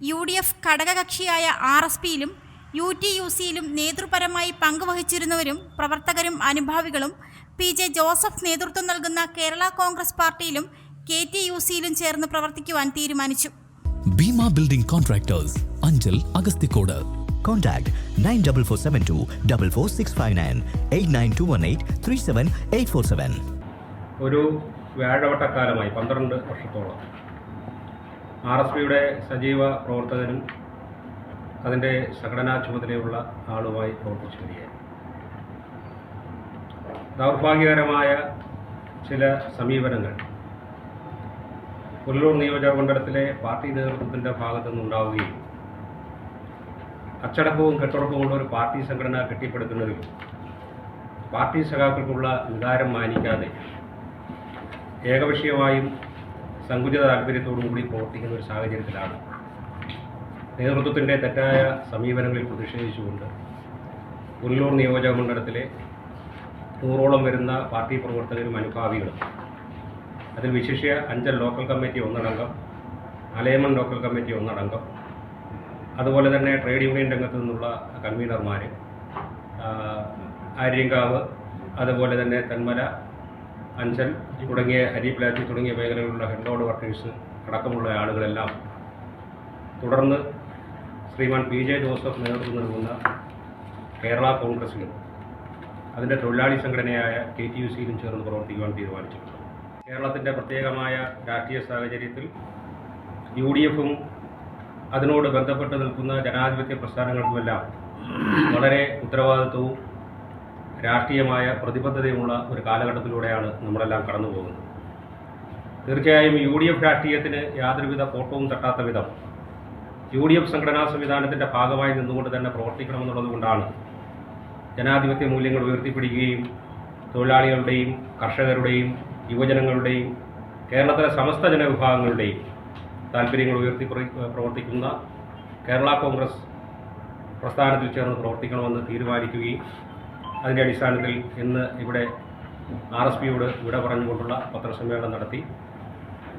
U D F ഘടകകക്ഷിയായ R S പിയിലും U T U സിയിലും നേതൃപരമായി പങ്കുവഹിച്ചിരുന്നവരും പ്രവർത്തകരും അനുഭാവികളും പി ജെ ജോസഫ് നേതൃത്വം നൽകുന്ന കേരള കോൺഗ്രസ് പാർട്ടിയിലും കെ ടി യു സിയിലും ചേർന്ന് പ്രവർത്തിക്കുവാൻ തീരുമാനിച്ചു. Bhima building contractors Anchal Agasthikode. Contact 94472 44659 89218 37847. ഒരു വ്യാഴവട്ടക്കാലമായി പന്ത്രണ്ട് വർഷത്തോളം. ആർ എസ് പിയുടെ സജീവ പ്രവർത്തകനും അതിന്റെ സംഘടനാ ചുമതലയുള്ള ആളുമായി പ്രവർത്തിച്ചു വരികയാണ് ദൗർഭാഗ്യകരമായ ചില സമീപനങ്ങൾ. പുല്ലൂർ നിയോജക മണ്ഡലത്തിലെ പാർട്ടി നേതൃത്വത്തിന്റെ ഭാഗത്തു നിന്നുണ്ടാവുകയും അച്ചടക്കവും കെട്ടുറപ്പുമുള്ള ഒരു പാർട്ടി സംഘടന കെട്ടിപ്പടുക്കുന്നതിൽ പാർട്ടി സഖാക്കൾക്കുള്ള വികാരം മാനിക്കാതെ ഏകപക്ഷീയമായും സങ്കുചിത താല്പര്യത്തോടും കൂടി പ്രവർത്തിക്കുന്ന ഒരു സാഹചര്യത്തിലാണ്. നേതൃത്വത്തിന്റെ തെറ്റായ സമീപനങ്ങളിൽ പ്രതിഷേധിച്ചുകൊണ്ട് പുല്ലൂർ നിയോജക മണ്ഡലത്തിലെ നൂറോളം വരുന്ന പാർട്ടി പ്രവർത്തകരും അനുഭാവികളും അതിൽ വിശിഷ്യ അഞ്ചൽ ലോക്കൽ കമ്മിറ്റി ഒന്നടങ്കം അലയമൺ ലോക്കൽ കമ്മിറ്റി ഒന്നടങ്കം അതുപോലെ തന്നെ ട്രേഡ് യൂണിയൻ രംഗത്തു നിന്നുള്ള കൺവീനർമാർ ആര്യങ്കാവ് അതുപോലെ തന്നെ തെന്മല അഞ്ചൽ തുടങ്ങിയ ഹരിപ്ലാറ്റി തുടങ്ങിയ മേഖലകളിലുള്ള ഹെഡ് വർക്കേഴ്സ് അടക്കമുള്ള ആളുകളെല്ലാം തുടർന്ന് ശ്രീമാൻ പി ജെ ജോസഫ് നേതൃത്വം നൽകുന്ന കേരള കോൺഗ്രസിലും അതിന്റെ തൊഴിലാളി സംഘടനയായ കെ ടി യു സിയിലും ചേർന്ന് പ്രവർത്തിക്കുവാൻ തീരുമാനിച്ചിട്ടുണ്ട്. കേരളത്തിന്റെ പ്രത്യേകമായ രാഷ്ട്രീയ സാഹചര്യത്തിൽ യു ഡി എഫും അതിനോട് ബന്ധപ്പെട്ട് നിൽക്കുന്ന ജനാധിപത്യ പ്രസ്ഥാനങ്ങൾക്കുമെല്ലാം വളരെ ഉത്തരവാദിത്വവും രാഷ്ട്രീയമായ പ്രതിബദ്ധതയുമുള്ള ഒരു കാലഘട്ടത്തിലൂടെയാണ് നമ്മളെല്ലാം കടന്നു പോകുന്നത് തീർച്ചയായും യു ഡി എഫ് രാഷ്ട്രീയത്തിന് യാതൊരുവിധ കോട്ടവും തട്ടാത്ത വിധം യു ഡി എഫ് സംഘടനാ സംവിധാനത്തിന്റെ ഭാഗമായി നിന്നുകൊണ്ട് തന്നെ പ്രവർത്തിക്കണമെന്നുള്ളത് കൊണ്ടാണ് ജനാധിപത്യ മൂല്യങ്ങൾ ഉയർത്തിപ്പിടിക്കുകയും തൊഴിലാളികളുടെയും കർഷകരുടെയും യുവജനങ്ങളുടെയും കേരളത്തിലെ സമസ്ത ജനവിഭാഗങ്ങളുടെയും താല്പര്യങ്ങൾ ഉയർത്തി പ്രവർത്തിക്കുന്ന കേരള കോൺഗ്രസ് പ്രസ്ഥാനത്തിൽ ചേർന്ന് പ്രവർത്തിക്കണമെന്ന് തീരുമാനിക്കുകയും അതിന്റെ അടിസ്ഥാനത്തിൽ ഇന്ന് ഇവിടെ ആർ എസ് പിയോട് വിട പറഞ്ഞുകൊണ്ടുള്ള പത്രസമ്മേളനം നടത്തി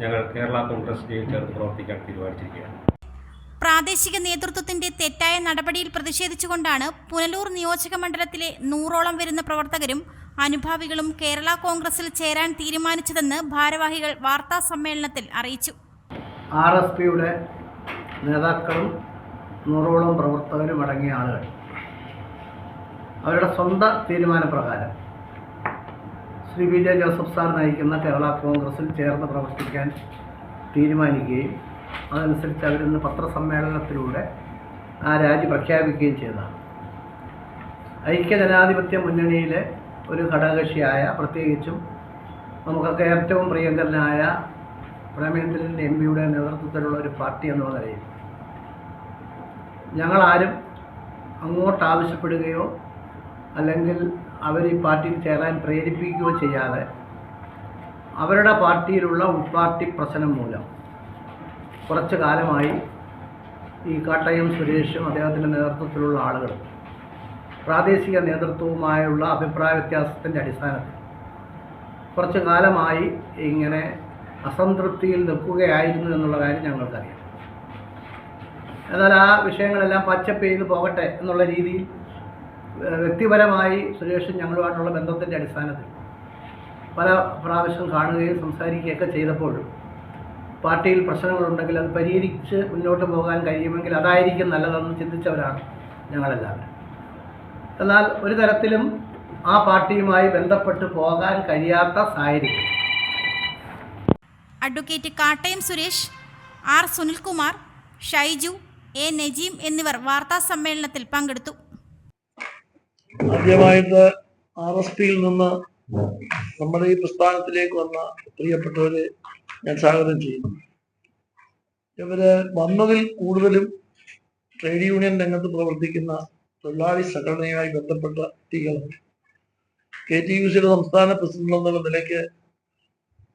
ഞങ്ങൾ കേരള കോൺഗ്രസ് ചേർന്ന് പ്രവർത്തിക്കാൻ തീരുമാനിച്ചിരിക്കുകയാണ്. പ്രാദേശിക നേതൃത്വത്തിന്റെ തെറ്റായ നടപടിയിൽ പ്രതിഷേധിച്ചുകൊണ്ടാണ് പുനലൂർ നിയോജക മണ്ഡലത്തിലെ നൂറോളം വരുന്ന പ്രവർത്തകരും അനുഭാവികളും കേരള കോൺഗ്രസിൽ ചേരാൻ തീരുമാനിച്ചതെന്ന് ഭാരവാഹികൾ വാർത്താ സമ്മേളനത്തിൽ അറിയിച്ചു. ആർ എസ് പിയുടെ നേതാക്കളും നൂറോളം പ്രവർത്തകരും അടങ്ങിയ ആളുകൾ. അവരുടെ സ്വന്തം തീരുമാനപ്രകാരം. Shri V J Joseph sir നയിക്കുന്ന കേരള കോൺഗ്രസിൽ ചേർന്ന് പ്രവർത്തിക്കാൻ തീരുമാനിക്കുകയും അതനുസരിച്ച് അവരിന്ന് പത്രസമ്മേളനത്തിലൂടെ ആ രാജി പ്രഖ്യാപിക്കുകയും ചെയ്തതാണ്. ഐക്യജനാധിപത്യ മുന്നണിയിലെ ഒരു ഘടകകക്ഷിയായ പ്രത്യേകിച്ചും നമുക്കൊക്കെ ഏറ്റവും പ്രിയങ്കരനായ പ്രേമേന്ദ്രൻ എം പിയുടെ നേതൃത്വത്തിലുള്ള ഒരു പാർട്ടി എന്നുള്ള നിലയിൽ ഞങ്ങളാരും അങ്ങോട്ട് ആവശ്യപ്പെടുകയോ അല്ലെങ്കിൽ അവർ ഈ പാർട്ടിയിൽ ചേരാൻ പ്രേരിപ്പിക്കുകയോ ചെയ്യാതെ അവരുടെ പാർട്ടിയിലുള്ള ഉൾപാർട്ടി പ്രശ്നം മൂലം കുറച്ച് കാലമായി ഈ കാട്ടയം സുരേഷും അദ്ദേഹത്തിന്റെ നേതൃത്വത്തിലുള്ള ആളുകൾ പ്രാദേശിക നേതൃത്വവുമായുള്ള അഭിപ്രായ വ്യത്യാസത്തിന്റെ അടിസ്ഥാനത്തിൽ കുറച്ച് കാലമായി ഇങ്ങനെ അസംതൃപ്തിയിൽ നിൽക്കുകയായിരുന്നു എന്നുള്ള കാര്യം ഞങ്ങൾക്കറിയാം. എന്നാൽ ആ വിഷയങ്ങളെല്ലാം പച്ചപ്പ് ചെയ്ത് പോകട്ടെ എന്നുള്ള രീതിയിൽ വ്യക്തിപരമായി സുരേഷും ഞങ്ങളുമായിട്ടുള്ള ബന്ധത്തിന്റെ അടിസ്ഥാനത്തിൽ പല പ്രാവശ്യം കാണുകയും സംസാരിക്കുകയൊക്കെ ചെയ്തപ്പോഴും പാർട്ടിയിൽ പ്രശ്നങ്ങളുണ്ടെങ്കിൽ അത് പരിഹരിച്ച് മുന്നോട്ട് പോകാൻ കഴിയുമെങ്കിൽ അതായിരിക്കും നല്ലതെന്ന് ചിന്തിച്ചവരാണ് ഞങ്ങളെല്ലാവരും. എന്നാൽ ഒരു തരത്തിലും ആ പാർട്ടിയുമായി ബന്ധപ്പെട്ട് പോകാൻ കഴിയാത്ത സാഹചര്യം. Advocate Kattayam Suresh R Sunilkumar Shaiju A Najeem എന്നിവർ വാർത്താ സമ്മേളനത്തിൽ പങ്കെടുത്തു. ആദ്യമായിട്ട് ആർ എസ് പിയിൽ നിന്ന് നമ്മുടെ ഈ പ്രസ്ഥാനത്തിലേക്ക് വന്ന പ്രിയപ്പെട്ടവരെ ഞാൻ സ്വാഗതം ചെയ്യുന്നു. ഇവർ വന്നതിൽ കൂടുതലും ട്രേഡ് യൂണിയൻ രംഗത്ത് പ്രവർത്തിക്കുന്ന തൊഴിലാളി സംഘടനയുമായി ബന്ധപ്പെട്ട വ്യക്തികളാണ്. കെ ടി യു സിയുടെ സംസ്ഥാന പ്രസിഡന്റ് എന്നുള്ള നിലയ്ക്ക്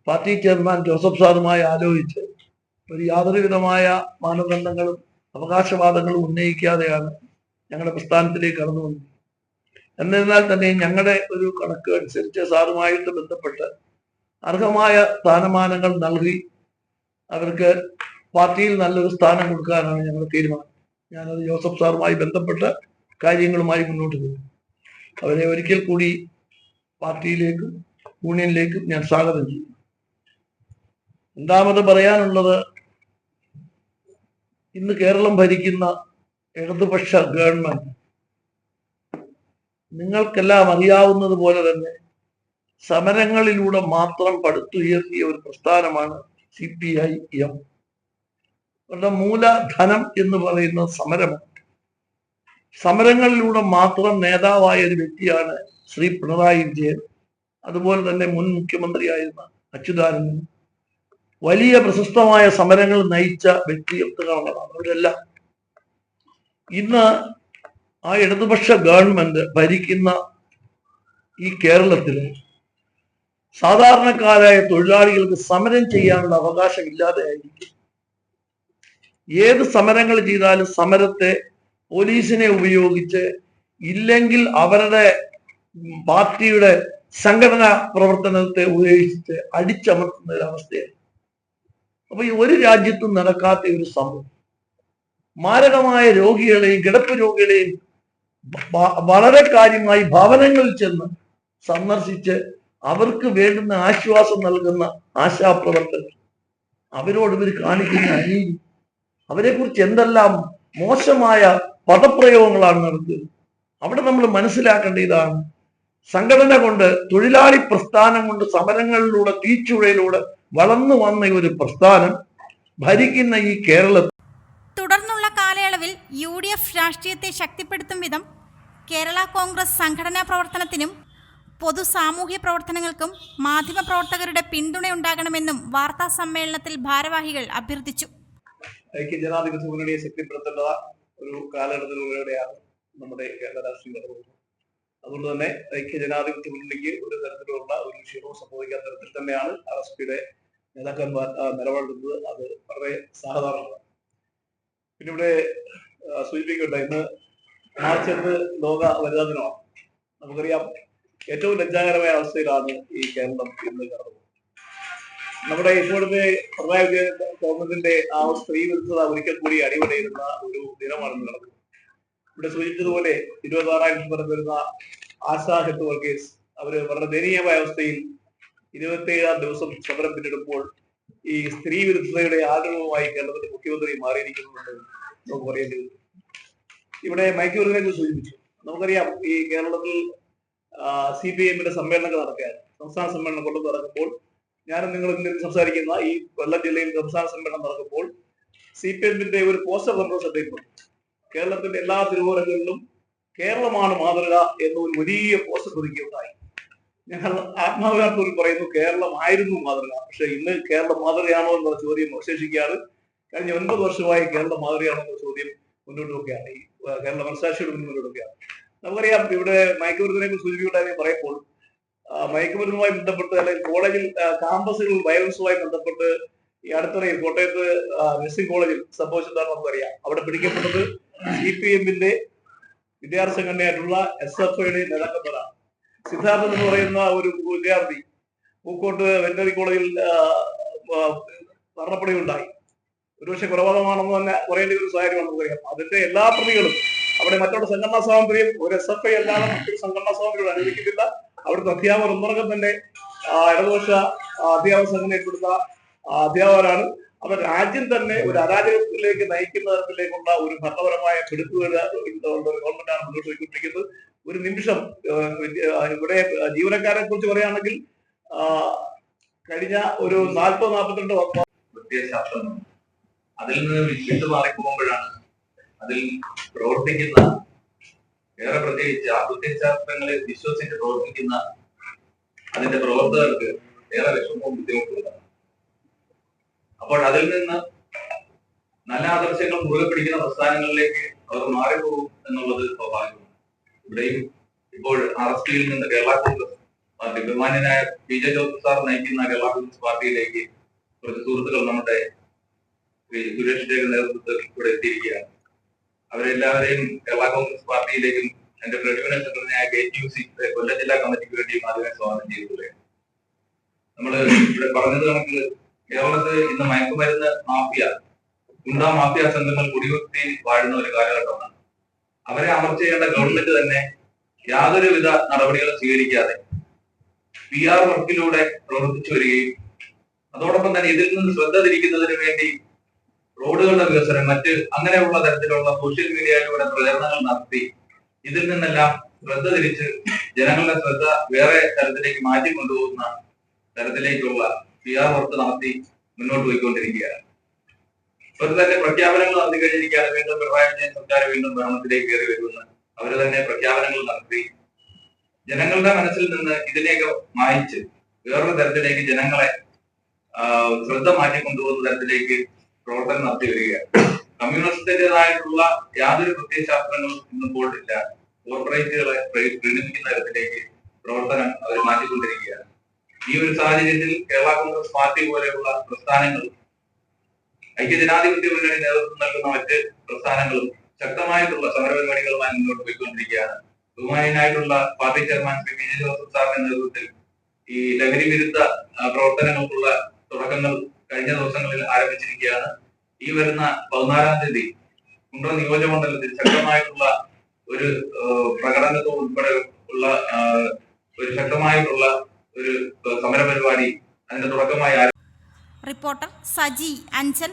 പാർട്ടി ചെയർമാൻ ജോസഫ് സാറുമായി ആലോചിച്ച് ഒരു യാതൊരുവിധമായ മാനദണ്ഡങ്ങളും അവകാശവാദങ്ങളും ഉന്നയിക്കാതെയാണ് ഞങ്ങളുടെ പ്രസ്ഥാനത്തിലേക്ക് കടന്നു വന്നത്. എന്നിരുന്നാൽ തന്നെ ഞങ്ങളുടെ ഒരു കണക്ക് അനുസരിച്ച് സാറുമായിട്ട് ബന്ധപ്പെട്ട് അർഹമായ സ്ഥാനമാനങ്ങൾ നൽകി അവർക്ക് പാർട്ടിയിൽ നല്ലൊരു സ്ഥാനം കൊടുക്കാനാണ് ഞങ്ങൾ തീരുമാനം. ഞാനത് ജോസഫ് സാറുമായി ബന്ധപ്പെട്ട കാര്യങ്ങളുമായി മുന്നോട്ട് പോകും. അവരെ ഒരിക്കൽ കൂടി പാർട്ടിയിലേക്കും യൂണിയനിലേക്കും ഞാൻ സ്വാഗതം ചെയ്യും. രണ്ടാമത് പറയാനുള്ളത് ഇന്ന് കേരളം ഭരിക്കുന്ന ഇടതുപക്ഷ ഗവൺമെന്റ് നിങ്ങൾക്കെല്ലാം അറിയാവുന്നത് പോലെ തന്നെ സമരങ്ങളിലൂടെ മാത്രം പടുത്തുയർത്തിയ ഒരു പ്രസ്ഥാനമാണ് സി പി ഐ എം. അവരുടെ മൂലധനം എന്ന് പറയുന്ന സമരമാണ് സമരങ്ങളിലൂടെ മാത്രം നേതാവായ ഒരു വ്യക്തിയാണ് ശ്രീ പിണറായി വിജയൻ. അതുപോലെ തന്നെ മുൻ മുഖ്യമന്ത്രിയായിരുന്ന അച്യുതാനന്ദൻ. വലിയ പ്രശസ്തമായ സമരങ്ങൾ നയിച്ച വ്യക്തിത്വങ്ങളാണ് അവരെല്ലാം. ഇന്ന് ആ ഇടതുപക്ഷ ഗവൺമെന്റ് ഭരിക്കുന്ന ഈ കേരളത്തിൽ സാധാരണക്കാരായ തൊഴിലാളികൾക്ക് സമരം ചെയ്യാനുള്ള അവകാശം ഇല്ലാതെയായിരിക്കും ഏത് സമരങ്ങൾ ചെയ്താലും സമരത്തെ പോലീസിനെ ഉപയോഗിച്ച് ഇല്ലെങ്കിൽ അവരുടെ പാർട്ടിയുടെ സംഘടനാ പ്രവർത്തനത്തെ ഉപയോഗിച്ച് അടിച്ചമർത്തുന്ന ഒരു അവസ്ഥയാണ്. അപ്പൊ ഈ ഒരു രാജ്യത്തും നടക്കാത്ത ഒരു സംഭവം. മാരകമായ രോഗികളെയും കിടപ്പ് രോഗികളെയും വളരെ കാര്യമായി ഭവനങ്ങളിൽ ചെന്ന് സന്ദർശിച്ച് അവർക്ക് വേണ്ടുന്ന ആശ്വാസം നൽകുന്ന ആശാപ്രവർത്തകർ. അവരോട് ഇവർ കാണിക്കുന്ന അനീതി. അവരെ കുറിച്ച് എന്തെല്ലാം മോശമായ പദപ്രയോഗങ്ങളാണ് നടത്തുന്നത് അവിടെ നമ്മൾ മനസ്സിലാക്കേണ്ട ഇതാണ് സംഘടന കൊണ്ട് തൊഴിലാളി പ്രസ്ഥാനം കൊണ്ട് സമരങ്ങളിലൂടെ തീച്ചുഴയിലൂടെ വളർന്നു വന്ന ഒരു പ്രസ്ഥാനം ഭരിക്കുന്ന ഈ കേരളത്തിൽ യു ഡി എഫ് രാഷ്ട്രീയത്തെ ശക്തിപ്പെടുത്തും വിധം കേരള കോൺഗ്രസ് സംഘടനാ പ്രവർത്തനത്തിനും പൊതു സാമൂഹ്യ പ്രവർത്തനങ്ങൾക്കും മാധ്യമപ്രവർത്തകരുടെ പിന്തുണയുണ്ടാകണമെന്നും വാർത്താ സമ്മേളനത്തിൽ ഭാരവാഹികൾ അഭ്യർത്ഥിച്ചു. ഐക്യ ജനാധിപത്യ മുന്നണിയെ ശക്തിപ്പെടുത്തേണ്ട ഒരു കാലഘട്ടത്തിലൂടെയാണ് നമ്മുടെ കേരള രാഷ്ട്രീയ അതുകൊണ്ട് തന്നെ ഐക്യ ജനാധിപത്യ മുന്നണിക്ക് ഒരു തരത്തിലുള്ള ഒരു ക്ഷീണവും സംഭവിക്കാത്ത തരത്തിൽ തന്നെയാണ് ആർ എസ് പിയുടെ നേതാക്കന്മാർ നിലപാടുന്നത് അത് വളരെ സാധാരണമാണ്. പിന്നെ ഇവിടെ സൂചിപ്പിക്കട്ടെ ഇന്ന് മാർച്ച് എന്ത് ലോക വനിതാ ദിനമാണ് നമുക്കറിയാം ഏറ്റവും ലജ്ജാകരമായ അവസ്ഥയിലാണ് ഈ കേരളം ഇന്ന് കടന്നു നമ്മുടെ ഇപ്പോഴത്തെ പിണറായി വിജയൻ ഗവൺമെന്റിന്റെ ആ സ്ത്രീ വിരുദ്ധത ഒരിക്കൽ കൂടി അടിപൊളിയിരുന്ന ഒരു ദിനമാണ് ഇന്ന് നടക്കുന്നത് ഇവിടെ സൂചിപ്പിച്ചതുപോലെ ഇരുപത്താറായിരം ശതമാനം വരുന്ന ആശാ ഹെൽത്ത് വർക്കേഴ്സ് അവർ വളരെ ദയനീയമായ അവസ്ഥയിൽ ഇരുപത്തിയേഴാം ദിവസം സമരം പിന്നിടുമ്പോൾ ഈ സ്ത്രീ വിരുദ്ധതയുടെ ആഗ്രഹവുമായി കേരളത്തിന്റെ മുഖ്യമന്ത്രി മാറിയിരിക്കുന്നുണ്ട്. നമുക്ക് പറയേണ്ടി വരും ഇവിടെ മൈക്യൂറിനെ സൂചിപ്പിച്ചു. നമുക്കറിയാം ഈ കേരളത്തിൽ സി പി എമ്മിന്റെ സമ്മേളനങ്ങൾ നടക്കുകയായിരുന്നു സംസ്ഥാന സമ്മേളനം കൊണ്ടു നടക്കുമ്പോൾ ഞാനും നിങ്ങൾ ഇന്ന് സംസാരിക്കുന്ന ഈ കൊല്ലം ജില്ലയിൽ സംസ്ഥാന സമ്മേളനം നടക്കുമ്പോൾ സി പി എമ്മിന്റെ ഒരു പോസ്റ്റർ നമ്മൾ ശ്രദ്ധയിൽപ്പെട്ടു. കേരളത്തിന്റെ എല്ലാ തിരുവോരങ്ങളിലും കേരളമാണ് മാതൃക എന്ന ഒരു വലിയ പോസ്റ്റർ പതിക്കുകയുണ്ടായി. ഞങ്ങൾ ആത്മാഭിമാനത്തോട് പറയുന്നു കേരളമായിരുന്നു മാതൃക. പക്ഷെ ഇന്ന് കേരളം മാതൃകയാണോ എന്നുള്ള ചോദ്യം അവശേഷിക്കുകയാണ്. കഴിഞ്ഞ ഒൻപത് വർഷമായി കേരളം മാതൃകയാണെന്ന ചോദ്യം മുന്നോട്ട് വെക്കുകയാണ്. ഈ കേരള മനസാക്ഷിയുടെ മുന്നോട്ട് വെക്കുകയാണ്. നമുക്കറിയാം ഇവിടെ മയക്കുമരുന്നിനെ കുറിച്ച് സൂചിപ്പിക്കട്ടെ പറയുമ്പോൾ മയക്കുമരുന്നുമായി ബന്ധപ്പെട്ട് അല്ലെങ്കിൽ കോളേജിൽ കാമ്പസുകൾ വയലൻസുമായി ബന്ധപ്പെട്ട് ഈ അടുത്തിടെ കോട്ടയത്ത് നഴ്സിംഗ് കോളേജിൽ സംഭവിച്ചതാണെന്ന് നമുക്കറിയാം. അവിടെ പിടിക്കപ്പെട്ടത് സി പി എമ്മിന്റെ വിദ്യാർത്ഥി സംഘടനയായിട്ടുള്ള എസ് എഫ് ഐയുടെ നേതാക്കന്മാരാണ്. സിദ്ധാർത്ഥൻ എന്ന് പറയുന്ന ഒരു വിദ്യാർത്ഥി പൂക്കോട്ട് വെറ്ററി കോളേജിൽ മരണപ്പെടുകയുണ്ടായി ഒരുപക്ഷെ കൊലപാതകമാണെന്ന് തന്നെ പറയേണ്ട ഒരു സാഹചര്യം നമുക്കറിയാം അതിന്റെ എല്ലാ പ്രതികളും അവിടെ മറ്റുള്ള സംഘടനാ സ്വാതന്ത്ര്യം ഒരു എസ് എഫ് ഐ അല്ലാതെ മറ്റൊരു സംഘടനാ സ്വാതന്ത്ര്യം അനുവദിക്കുന്നില്ല അവിടുത്തെ അധ്യാപകർ ഒന്നടങ്കം തന്നെ ഇടതുപക്ഷ അധ്യാപക സംഘടനയിൽപ്പെടുന്ന ഏർപ്പെടുന്ന അധ്യാപകരാണ്. അവർ രാജ്യം തന്നെ ഒരു അരാജകത്വത്തിലേക്ക് നയിക്കുന്ന തരത്തിലേക്കുള്ള ഒരു ഭരണപരമായ പിടിപ്പുകൾ ഗവൺമെന്റാണ് മുന്നോട്ട് പോയിക്കൊണ്ടിരിക്കുന്നത് ഒരു നിമിഷം ഇവിടെ ജീവനക്കാരെ കുറിച്ച് പറയുകയാണെങ്കിൽ കഴിഞ്ഞ ഒരു നാൽപ്പത് നാൽപ്പത്തിരണ്ട് വർഷം പ്രത്യയശാസ്ത്രം അതിൽ നിന്ന് വിട്ടു മാറിപ്പോകുമ്പോഴാണ് അതിൽ പ്രവർത്തിക്കുന്ന ഏറെ പ്രത്യേകിച്ച് ആ ശാസ്ത്രങ്ങളെ വിശ്വസിച്ച് പ്രവർത്തിക്കുന്ന അതിന്റെ പ്രവർത്തകർക്ക് ഏറെ വിഷമവും ബുദ്ധിമുട്ടുള്ളതാണ് അപ്പോൾ അതിൽ നിന്ന് നല്ല ആദർശങ്ങൾ മുറുകെ പിടിക്കുന്ന പ്രസ്ഥാനങ്ങളിലേക്ക് അവർ മാറിപ്പോകും എന്നുള്ളത് സ്വാഭാവികമാണ്. ഇവിടെയും ഇപ്പോൾ ആർ എസ് പിയിൽ നിന്ന് കേരള കോൺഗ്രസ് പാർട്ടി ബഹുമാന്യനായ പി ജെ ജോസഫ് സാർ നയിക്കുന്ന കേരള കോൺഗ്രസ് പാർട്ടിയിലേക്ക് കുറച്ച് സുഹൃത്തുക്കൾ നമ്മുടെ സുരേഷിന്റെ നേതൃത്വത്തിൽ ഇവിടെ എത്തിയിരിക്കുകയാണ്. അവരെല്ലാവരെയും കേരള കോൺഗ്രസ് പാർട്ടിയിലേക്കും എന്റെ പ്രതിപക്ഷ സംഘടനയായ K T U C Kollam ജില്ലാ കമ്മിറ്റിക്ക് വേണ്ടിയും ആദ്യമേ സ്വാഗതം ചെയ്തിട്ടുള്ളത് നമ്മൾ ഇവിടെ പറഞ്ഞത് കണക്ക് കേരളത്തിൽ ഇന്ന് മയക്കുമരുന്ന് മാഫിയ ഗുണ്ടാ മാഫിയ സംഘങ്ങൾ കുടിയുത്തി വാഴുന്ന ഒരു കാലഘട്ടമാണ്. അവരെ അമർച്ച ചെയ്യേണ്ട ഗവൺമെന്റ് തന്നെ യാതൊരുവിധ നടപടികളും സ്വീകരിക്കാതെ പി ആർ വർക്കിലൂടെ പ്രവർത്തിച്ചു വരികയും അതോടൊപ്പം തന്നെ ഇതിൽ നിന്ന് ശ്രദ്ധ തിരിക്കുന്നതിന് വേണ്ടി റോഡുകളുടെ വികസനം മറ്റ് അങ്ങനെയുള്ള തരത്തിലുള്ള സോഷ്യൽ മീഡിയയിലൂടെ പ്രചരണങ്ങൾ നടത്തി ഇതിൽ നിന്നെല്ലാം ശ്രദ്ധ തിരിച്ച് ജനങ്ങളുടെ ശ്രദ്ധ വേറെ തരത്തിലേക്ക് മാറ്റി കൊണ്ടുപോകുന്ന തരത്തിലേക്കുള്ള പി ആർ വർക്ക് നടത്തി മുന്നോട്ട് പോയിക്കൊണ്ടിരിക്കുകയാണ്. അവർ തന്നെ പ്രഖ്യാപനങ്ങൾ നടത്തി കഴിഞ്ഞിരിക്കുകയാണ്. വീണ്ടും പിണറായി വിജയൻ സർക്കാർ വീണ്ടും ഭരണത്തിലേക്ക് കയറി വരുമെന്ന് അവർ തന്നെ പ്രഖ്യാപനങ്ങൾ നടത്തി. ജനങ്ങളുടെ മനസ്സിൽ നിന്ന് ഇതിനെയൊക്കെ മായിച്ച് വേറൊരു തരത്തിലേക്ക് ജനങ്ങളെ ശ്രദ്ധ മാറ്റിക്കൊണ്ടുപോകുന്ന തരത്തിലേക്ക് പ്രവർത്തനം നടത്തി വരികയാണ് കമ്മ്യൂണിസ്റ്റിന്റേതായിട്ടുള്ള യാതൊരു പ്രത്യയശാസ്ത്രങ്ങളും ഇന്നിപ്പോൾ ഇല്ല കോർപ്പറേറ്റുകളെ പ്രീ- പ്രീണിപ്പിക്കുന്ന തരത്തിലേക്ക് പ്രവർത്തനം അവർ മാറ്റിക്കൊണ്ടിരിക്കുകയാണ്. ഈ ഒരു സാഹചര്യത്തിൽ കേരള കോൺഗ്രസ് പാർട്ടി പോലെയുള്ള പ്രസ്ഥാനങ്ങൾ ഐക്യജനാധിപത്യ മുന്നണി നേതൃത്വം നൽകുന്ന മറ്റ് പ്രസ്ഥാനങ്ങളും ശക്തമായിട്ടുള്ള സമരപരിപാടികളുമായി മുന്നോട്ട് പോയിക്കൊണ്ടിരിക്കുകയാണ്. ബഹുമാനായിട്ടുള്ള party chairman Shri P Joseph സാറിന്റെ നേതൃത്വത്തിൽ ഈ ലഹരി വിരുദ്ധ പ്രവർത്തനങ്ങൾക്കുള്ള തുടക്കങ്ങൾ കഴിഞ്ഞ ദിവസങ്ങളിൽ ആരംഭിച്ചിരിക്കുകയാണ്. ഈ വരുന്ന പതിനാലാം തീയതി കുണ്ട്ര നിയോജകമണ്ഡലത്തിൽ ശക്തമായിട്ടുള്ള ഒരു പ്രകടനത്തോട് ഉൾപ്പെടെ ഉള്ള ഒരു ശക്തമായിട്ടുള്ള ഒരു സമര പരിപാടി അതിന്റെ തുടക്കമായി റിപ്പോർട്ടർ സജി അഞ്ചൽ